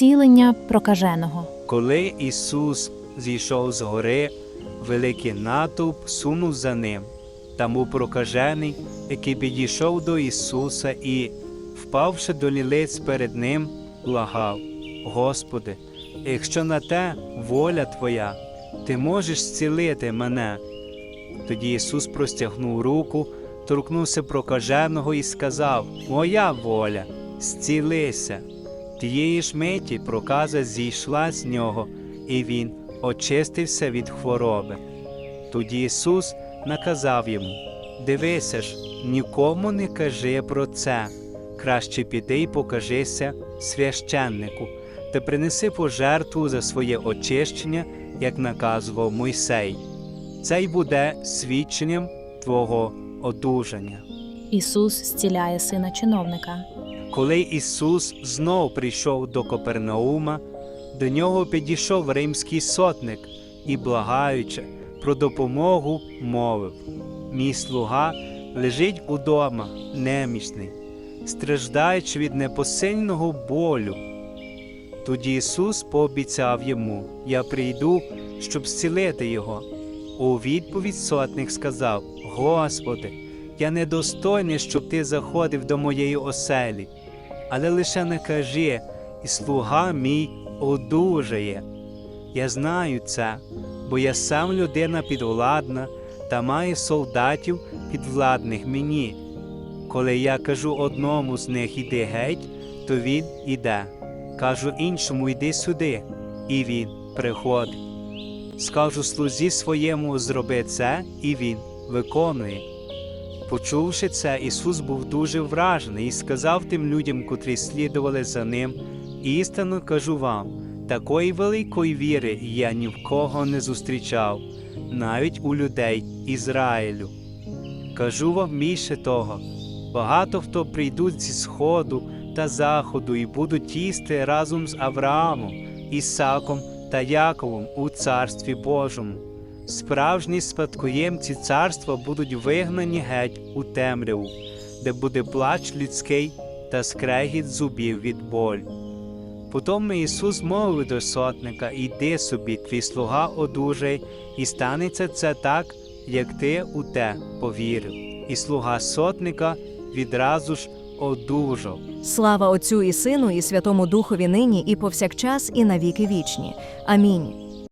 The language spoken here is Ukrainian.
Зцілення прокаженого. Коли Ісус зійшов з гори, великий натовп сунув за ним. Там був прокажений, який підійшов до Ісуса і, впавши до лілиць перед Ним, благав: Господи, якщо на те воля Твоя, Ти можеш зцілити мене. Тоді Ісус простягнув руку, торкнувся прокаженого і сказав: Моя воля, зцілися. Тієї ж миті проказа зійшла з нього, і він очистився від хвороби. Тоді Ісус наказав йому: Дивися ж, нікому не кажи про це. Краще піди й покажися священнику, та принеси пожертву за своє очищення, як наказував Мойсей. Це й буде свідченням твого одужання. Ісус зціляє сина чиновника. Коли Ісус знов прийшов до Копернаума, до нього підійшов римський сотник і, благаючи про допомогу, мовив: Мій слуга лежить удома, немічний, страждаючи від непосильного болю. Тоді Ісус пообіцяв йому: Я прийду, щоб зцілити його. У відповідь сотник сказав: Господи, я недостойний, щоб ти заходив до моєї оселі, але лише не кажи, і слуга мій одужає. Я знаю це, бо я сам людина підвладна та маю солдатів підвладних мені. Коли я кажу одному з них іди геть, то він іде. Кажу іншому йди сюди, і він приходить. Скажу слузі своєму зроби це, і він виконує. Почувши це, Ісус був дуже вражений і сказав тим людям, котрі слідували за ним, істинно кажу вам, такої великої віри я ні в кого не зустрічав, навіть у людей Ізраїлю. Кажу вам більше того, багато хто прийдуть зі сходу та заходу і будуть їсти разом з Авраамом, Ісаком та Яковом у Царстві Божому. Справжні спадкоємці царства будуть вигнані геть у темряву, де буде плач людський та скрегіт зубів від боль. Потім Ісус мовив до сотника: Іди собі, твій слуга одужає, і станеться це так, як ти у те повірив. І слуга сотника відразу ж одужав. Слава Отцю і Сину, і Святому Духові нині, і повсякчас, і навіки вічні. Амінь.